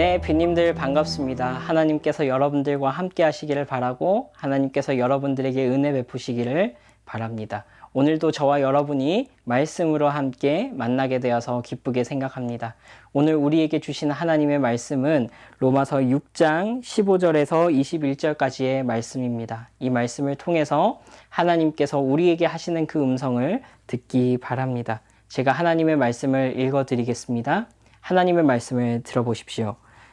네, 빈님들 반갑습니다. 하나님께서 여러분들과 함께 하시기를 바라고 하나님께서 여러분들에게 은혜 베푸시기를 바랍니다. 오늘도 저와 여러분이 말씀으로 함께 만나게 되어서 기쁘게 생각합니다. 오늘 우리에게 주신 하나님의 말씀은 로마서 6장 15절에서 21절까지의 말씀입니다. 이 말씀을 통해서 하나님께서 우리에게 하시는 그 음성을 듣기 바랍니다. 제가 하나님의 말씀을 읽어 드리겠습니다. 하나님의 말씀을 들어보십시오.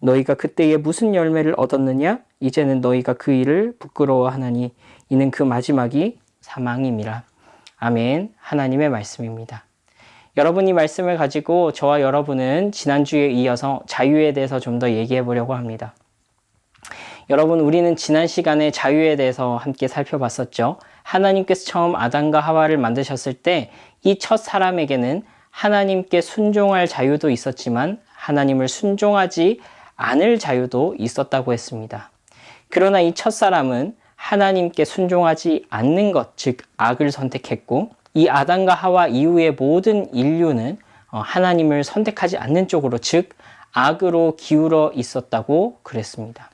너희가 그때에 무슨 열매를 얻었느냐? 이제는 너희가 그 일을 부끄러워하나니 이는 그 마지막이 사망임이라. 아멘. 하나님의 말씀입니다. 여러분이 말씀을 가지고 저와 여러분은 지난주에 이어서 자유에 대해서 좀 더 얘기해 보려고 합니다. 여러분, 우리는 지난 시간에 자유에 대해서 함께 살펴봤었죠. 하나님께서 처음 아담과 하와를 만드셨을 때 이 첫 사람에게는 하나님께 순종할 자유도 있었지만 하나님을 순종하지 않을 자유도 있었다고 했습니다. 그러나 이 첫사람은 하나님께 순종하지 않는 것, 즉 악을 선택했고 이 아담과 하와 이후의 모든 인류는 어, 하나님을 선택하지 않는 쪽으로 즉 악으로 기울어 있었다고 그랬습니다.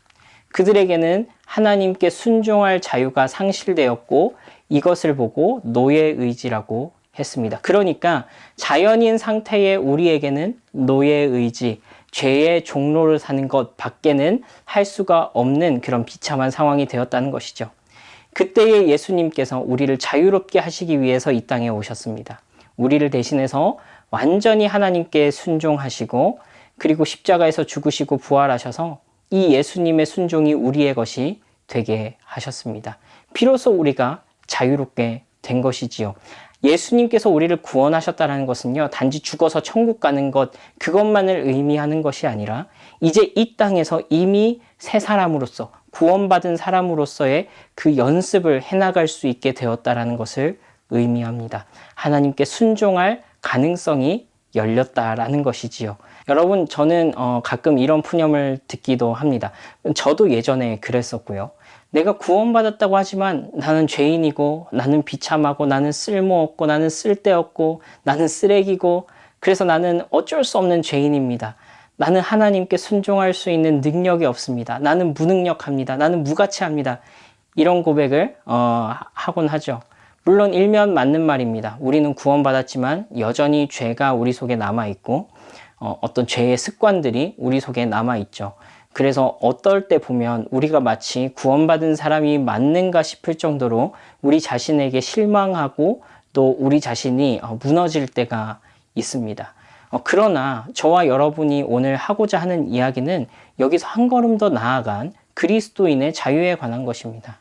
그들에게는 하나님께 순종할 자유가 상실되었고 이것을 보고 노예 의지라고 했습니다. 그러니까 자연인 상태의 우리에게는 노예 의지, 죄의 종로를 사는 것 밖에는 할 수가 없는 그런 비참한 상황이 되었다는 것이죠. 그때의 예수님께서 우리를 자유롭게 하시기 위해서 이 땅에 오셨습니다. 우리를 대신해서 완전히 하나님께 순종하시고 그리고 십자가에서 죽으시고 부활하셔서 이 예수님의 순종이 우리의 것이 되게 하셨습니다. 비로소 우리가 자유롭게 된 것이지요. 예수님께서 우리를 구원하셨다는 것은요, 단지 죽어서 천국 가는 것, 그것만을 의미하는 것이 아니라, 이제 이 땅에서 이미 새 사람으로서, 구원받은 사람으로서의 그 연습을 해나갈 수 있게 되었다라는 것을 의미합니다. 하나님께 순종할 가능성이 열렸다라는 것이지요. 여러분, 저는 어, 가끔 이런 푸념을 듣기도 합니다. 저도 예전에 그랬었고요. 내가 구원받았다고 하지만 나는 죄인이고 나는 비참하고 나는 쓸모없고 나는 쓸데없고 나는 쓰레기고 그래서 나는 어쩔 수 없는 죄인입니다. 나는 하나님께 순종할 수 있는 능력이 없습니다. 나는 무능력합니다. 나는 무가치합니다. 이런 고백을 어, 하곤 하죠. 물론 일면 맞는 말입니다. 우리는 구원받았지만 여전히 죄가 우리 속에 남아 있고 어, 어떤 죄의 습관들이 우리 속에 남아 있죠. 그래서 어떨 때 보면 우리가 마치 구원받은 사람이 맞는가 싶을 정도로 우리 자신에게 실망하고 또 우리 자신이 어, 무너질 때가 있습니다. 어, 그러나 저와 여러분이 오늘 하고자 하는 이야기는 여기서 한 걸음 더 나아간 그리스도인의 자유에 관한 것입니다.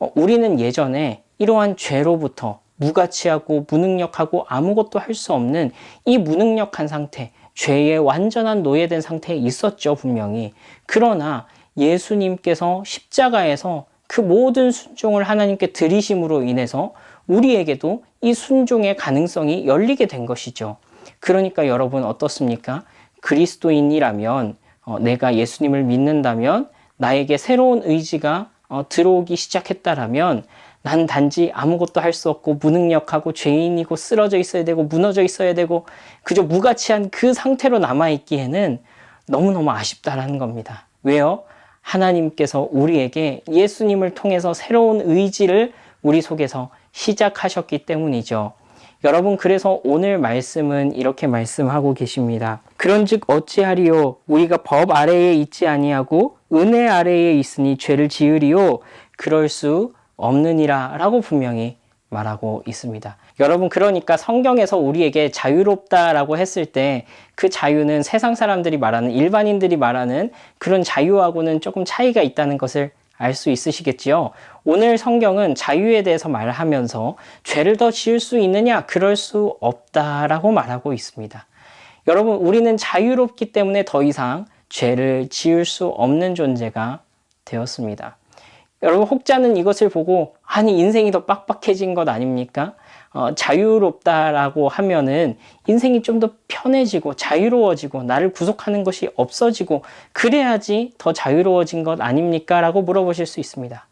어, 우리는 예전에 이러한 죄로부터 무가치하고 무능력하고 아무것도 할 수 없는 이 무능력한 상태, 죄의 완전한 노예된 상태에 있었죠, 분명히. 그러나 예수님께서 십자가에서 그 모든 순종을 하나님께 드리심으로 인해서 우리에게도 이 순종의 가능성이 열리게 된 것이죠. 그러니까 여러분 어떻습니까? 그리스도인이라면 어, 내가 예수님을 믿는다면 나에게 새로운 의지가 어, 들어오기 시작했다라면 난 단지 아무것도 할 수 없고 무능력하고 죄인이고 쓰러져 있어야 되고 무너져 있어야 되고 그저 무가치한 그 상태로 남아있기에는 너무너무 아쉽다라는 겁니다. 왜요? 하나님께서 우리에게 예수님을 통해서 새로운 의지를 우리 속에서 시작하셨기 때문이죠. 여러분 그래서 오늘 말씀은 이렇게 말씀하고 계십니다. 그런즉 어찌하리요 우리가 법 아래에 있지 아니하고 은혜 아래에 있으니 죄를 지으리요 그럴 수 없느니라 라고 분명히 말하고 있습니다. 여러분, 그러니까 성경에서 우리에게 자유롭다라고 했을 때 그 자유는 세상 사람들이 말하는, 일반인들이 말하는 그런 자유하고는 조금 차이가 있다는 것을 알 수 있으시겠지요. 오늘 성경은 자유에 대해서 말하면서 죄를 더 지을 수 있느냐? 그럴 수 없다라고 말하고 있습니다. 여러분, 우리는 자유롭기 때문에 더 이상 죄를 지을 수 없는 존재가 되었습니다. 여러분, 혹자는 이것을 보고, 아니, 인생이 더 빡빡해진 것 아닙니까? 어, 자유롭다라고 하면은 인생이 좀 더 편해지고 자유로워지고 나를 구속하는 것이 없어지고 그래야지 더 자유로워진 것 아닙니까? 라고 물어보실 수 있습니다.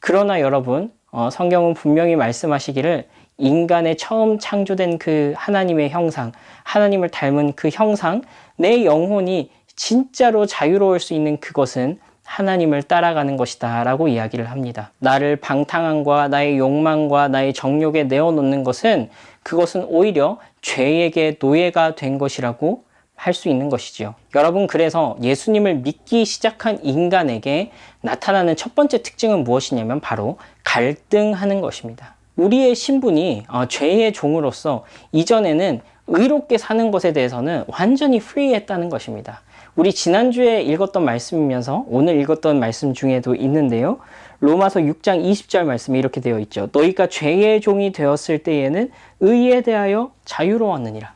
그러나 여러분, 어, 성경은 분명히 말씀하시기를 인간의 처음 창조된 그 하나님의 형상, 하나님을 닮은 그 형상, 내 영혼이 진짜로 자유로울 수 있는 그것은 하나님을 따라가는 것이다 라고 이야기를 합니다. 나를 방탕함과 나의 욕망과 나의 정욕에 내어놓는 것은 그것은 오히려 죄에게 노예가 된 것이라고 할 수 있는 것이지요. 여러분, 그래서 예수님을 믿기 시작한 인간에게 나타나는 첫 번째 특징은 무엇이냐면 바로 갈등하는 것입니다. 우리의 신분이 어, 죄의 종으로서 이전에는 의롭게 사는 것에 대해서는 완전히 프리했다는 것입니다. 우리 지난주에 읽었던 말씀이면서 오늘 읽었던 말씀 중에도 있는데요. 로마서 6장 20절 말씀이 이렇게 되어 있죠. 너희가 죄의 종이 되었을 때에는 의에 대하여 자유로웠느니라.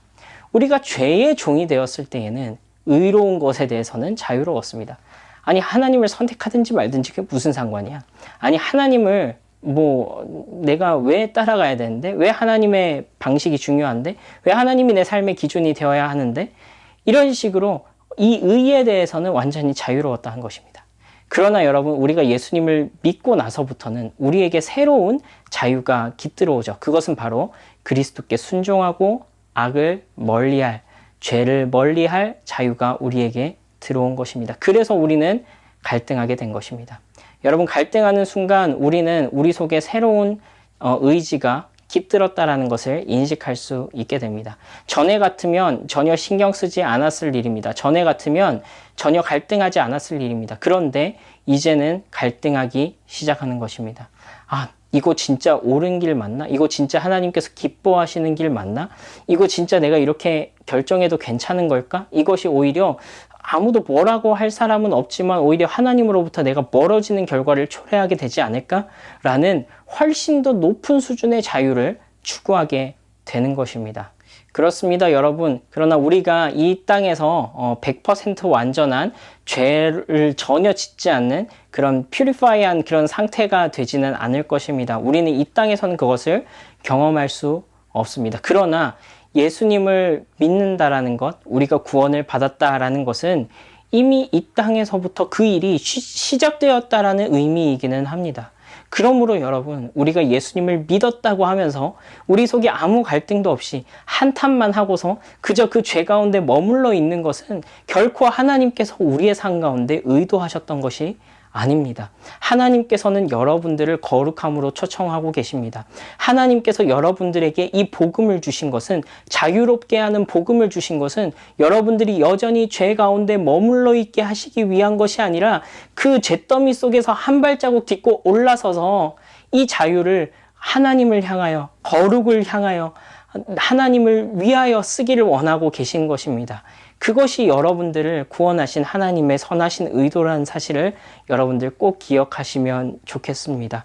우리가 죄의 종이 되었을 때에는 의로운 것에 대해서는 자유로웠습니다. 아니 하나님을 선택하든지 말든지 그게 무슨 상관이야? 아니 하나님을 뭐 내가 왜 따라가야 되는데 왜 하나님의 방식이 중요한데 왜 하나님이 내 삶의 기준이 되어야 하는데 이런 식으로 이 의에 대해서는 완전히 자유로웠다는 것입니다. 그러나 여러분 우리가 예수님을 믿고 나서부터는 우리에게 새로운 자유가 깃들어오죠. 그것은 바로 그리스도께 순종하고 악을 멀리할 죄를 멀리할 자유가 우리에게 들어온 것입니다. 그래서 우리는 갈등하게 된 것입니다. 여러분 갈등하는 순간 우리는 우리 속에 새로운 어, 의지가 깃들었다라는 것을 인식할 수 있게 됩니다. 전에 같으면 전혀 신경 쓰지 않았을 일입니다. 전에 같으면 전혀 갈등하지 않았을 일입니다. 그런데 이제는 갈등하기 시작하는 것입니다. 아, 이거 진짜 옳은 길 맞나? 이거 진짜 하나님께서 기뻐하시는 길 맞나? 이거 진짜 내가 이렇게 결정해도 괜찮은 걸까? 이것이 오히려 아무도 뭐라고 할 사람은 없지만 오히려 하나님으로부터 내가 멀어지는 결과를 초래하게 되지 않을까라는 훨씬 더 높은 수준의 자유를 추구하게 되는 것입니다. 그렇습니다, 여러분. 그러나 우리가 이 땅에서 100% 완전한 죄를 전혀 짓지 않는 그런 퓨리파이한 그런 상태가 되지는 않을 것입니다. 우리는 이 땅에서는 그것을 경험할 수 없습니다. 그러나 예수님을 믿는다라는 것, 우리가 구원을 받았다라는 것은 이미 이 땅에서부터 그 일이 시, 작되었다라는 의미이기는 합니다. 그러므로 여러분, 우리가 예수님을 믿었다고 하면서 우리 속에 아무 갈등도 없이 한탄만 하고서 그저 그 죄 가운데 머물러 있는 것은 결코 하나님께서 우리의 삶 가운데 의도하셨던 것이 아닙니다. 하나님께서는 여러분들을 거룩함으로 초청하고 계십니다. 하나님께서 여러분들에게 이 복음을 주신 것은 자유롭게 하는 복음을 주신 것은 여러분들이 여전히 죄 가운데 머물러 있게 하시기 위한 것이 아니라 그 죄더미 속에서 한 발자국 딛고 올라서서 이 자유를 하나님을 향하여 거룩을 향하여 하나님을 위하여 쓰기를 원하고 계신 것입니다. 그것이 여러분들을 구원하신 하나님의 선하신 의도라는 사실을 여러분들 꼭 기억하시면 좋겠습니다.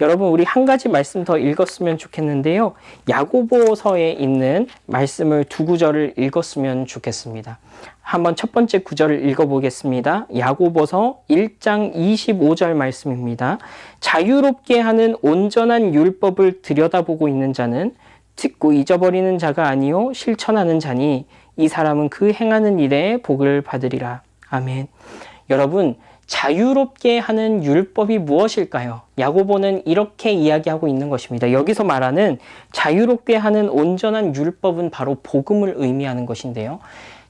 여러분 우리 한 가지 말씀 더 읽었으면 좋겠는데요. 야고보서에 있는 말씀을 두 구절을 읽었으면 좋겠습니다. 한번 첫 번째 구절을 읽어보겠습니다. 야고보서 1장 25절 말씀입니다. 자유롭게 하는 온전한 율법을 들여다보고 있는 자는 듣고 잊어버리는 자가 아니요 실천하는 자니 이 사람은 그 행하는 일에 복을 받으리라. 아멘. 여러분, 자유롭게 하는 율법이 무엇일까요? 야고보는 이렇게 이야기하고 있는 것입니다. 여기서 말하는 자유롭게 하는 온전한 율법은 바로 복음을 의미하는 것인데요.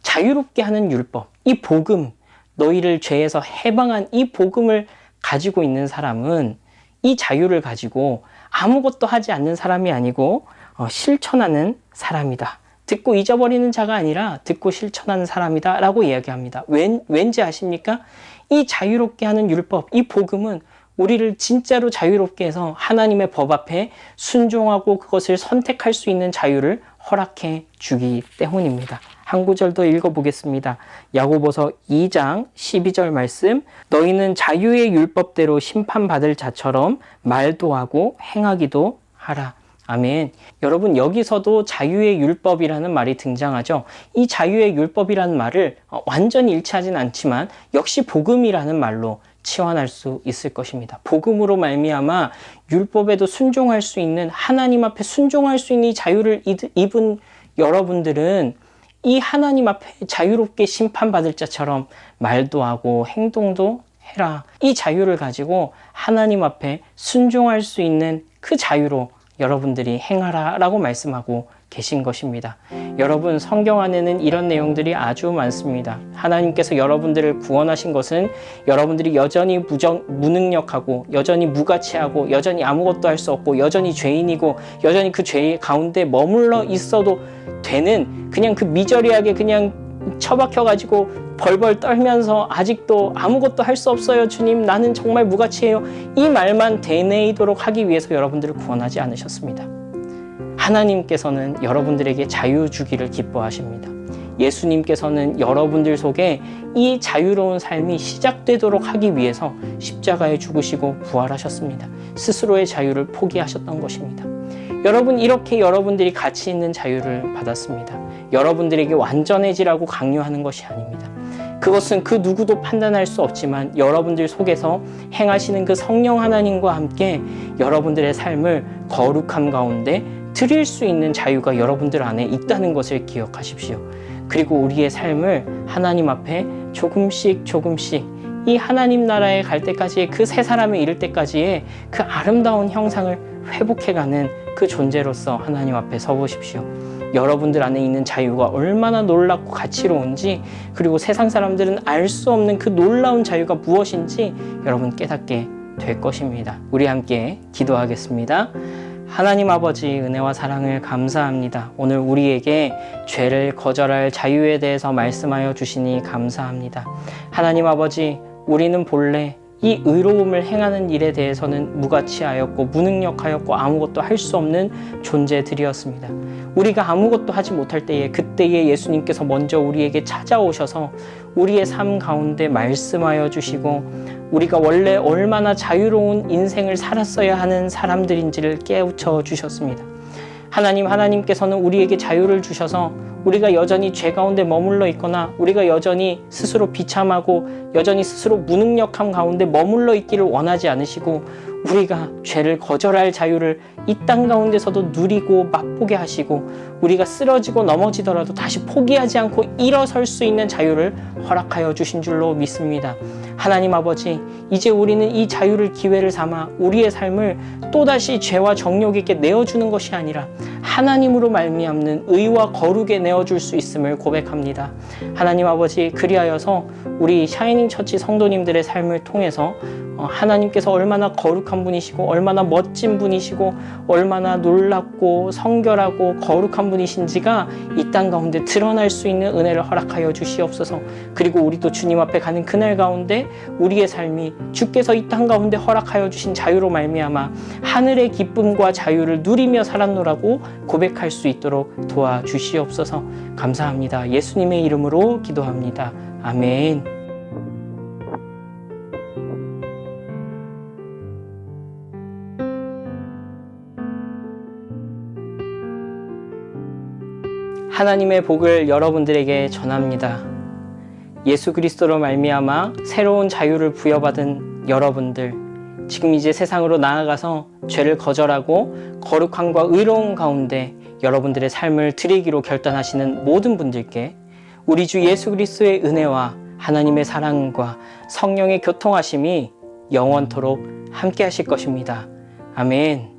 자유롭게 하는 율법, 이 복음, 너희를 죄에서 해방한 이 복음을 가지고 있는 사람은 이 자유를 가지고 아무것도 하지 않는 사람이 아니고 어, 실천하는 사람이다. 듣고 잊어버리는 자가 아니라 듣고 실천하는 사람이다 라고 이야기합니다. 왠, 왠지 아십니까? 이 자유롭게 하는 율법, 이 복음은 우리를 진짜로 자유롭게 해서 하나님의 법 앞에 순종하고 그것을 선택할 수 있는 자유를 허락해 주기 때문입니다. 한 구절 더 읽어보겠습니다. 야고보서 2장 12절 말씀 너희는 자유의 율법대로 심판받을 자처럼 말도 하고 행하기도 하라. 아멘. 여러분 여기서도 자유의 율법이라는 말이 등장하죠. 이 자유의 율법이라는 말을 어, 완전히 일치하진 않지만 역시 복음이라는 말로 치환할 수 있을 것입니다. 복음으로 말미암아 율법에도 순종할 수 있는 하나님 앞에 순종할 수 있는 이 자유를 입은 여러분들은 이 하나님 앞에 자유롭게 심판받을 자처럼 말도 하고 행동도 해라. 이 자유를 가지고 하나님 앞에 순종할 수 있는 그 자유로 여러분들이 행하라 라고 말씀하고 계신 것입니다. 여러분, 성경 안에는 이런 내용들이 아주 많습니다. 하나님께서 여러분들을 구원하신 것은 여러분들이 여전히 무정, 무능력하고, 여전히 무가치하고, 여전히 아무것도 할 수 없고, 여전히 죄인이고, 여전히 그 죄 가운데 머물러 있어도 되는 그냥 그 미저리하게 그냥 처박혀가지고 벌벌 떨면서 아직도 아무것도 할 수 없어요, 주님. 나는 정말 무가치해요. 이 말만 되뇌이도록 하기 위해서 여러분들을 구원하지 않으셨습니다. 하나님께서는 여러분들에게 자유 주기를 기뻐하십니다. 예수님께서는 여러분들 속에 이 자유로운 삶이 시작되도록 하기 위해서 십자가에 죽으시고 부활하셨습니다. 스스로의 자유를 포기하셨던 것입니다. 여러분, 이렇게 여러분들이 가치 있는 자유를 받았습니다. 여러분들에게 완전해지라고 강요하는 것이 아닙니다. 그것은 그 누구도 판단할 수 없지만 여러분들 속에서 행하시는 그 성령 하나님과 함께 여러분들의 삶을 거룩함 가운데 드릴 수 있는 자유가 여러분들 안에 있다는 것을 기억하십시오. 그리고 우리의 삶을 하나님 앞에 조금씩 조금씩 이 하나님 나라에 갈 때까지의 그 세 사람에 이를 때까지의 그 아름다운 형상을 회복해가는 그 존재로서 하나님 앞에 서보십시오. 여러분들 안에 있는 자유가 얼마나 놀랍고 가치로운지 그리고 세상 사람들은 알 수 없는 그 놀라운 자유가 무엇인지 여러분 깨닫게 될 것입니다. 우리 함께 기도하겠습니다. 하나님 아버지 은혜와 사랑을 감사합니다. 오늘 우리에게 죄를 거절할 자유에 대해서 말씀하여 주시니 감사합니다. 하나님 아버지 우리는 본래 이 의로움을 행하는 일에 대해서는 무가치하였고 무능력하였고 아무것도 할 수 없는 존재들이었습니다. 우리가 아무것도 하지 못할 때에 그때에 예수님께서 먼저 우리에게 찾아오셔서 우리의 삶 가운데 말씀하여 주시고 우리가 원래 얼마나 자유로운 인생을 살았어야 하는 사람들인지를 깨우쳐 주셨습니다. 하나님, 하나님께서는 우리에게 자유를 주셔서 우리가 여전히 죄 가운데 머물러 있거나 우리가 여전히 스스로 비참하고 여전히 스스로 무능력함 가운데 머물러 있기를 원하지 않으시고 우리가 죄를 거절할 자유를 이 땅 가운데서도 누리고 맛보게 하시고 우리가 쓰러지고 넘어지더라도 다시 포기하지 않고 일어설 수 있는 자유를 허락하여 주신 줄로 믿습니다. 하나님 아버지, 이제 우리는 이 자유를 기회를 삼아 우리의 삶을 또다시 죄와 정욕에게 내어주는 것이 아니라 하나님으로 말미암는 의와 거룩에 내어줄 수 있음을 고백합니다. 하나님 아버지, 그리하여서 우리 샤이닝 처치 성도님들의 삶을 통해서 어, 하나님께서 얼마나 거룩한 분이시고 얼마나 멋진 분이시고 얼마나 놀랍고 성결하고 거룩한 분이신지가 이 땅 가운데 드러날 수 있는 은혜를 허락하여 주시옵소서. 그리고 우리도 주님 앞에 가는 그날 가운데 우리의 삶이 주께서 이 땅 가운데 허락하여 주신 자유로 말미암아 하늘의 기쁨과 자유를 누리며 살았노라고 고백할 수 있도록 도와 주시옵소서. 감사합니다. 예수님의 이름으로 기도합니다. 아멘. 하나님의 복을 여러분들에게 전합니다. 예수 그리스도로 말미암아 새로운 자유를 부여받은 여러분들 지금 이제 세상으로 나아가서 죄를 거절하고 거룩함과 의로운 가운데 여러분들의 삶을 드리기로 결단하시는 모든 분들께 우리 주 예수 그리스도의 은혜와 하나님의 사랑과 성령의 교통하심이 영원토록 함께 하실 것입니다. 아멘.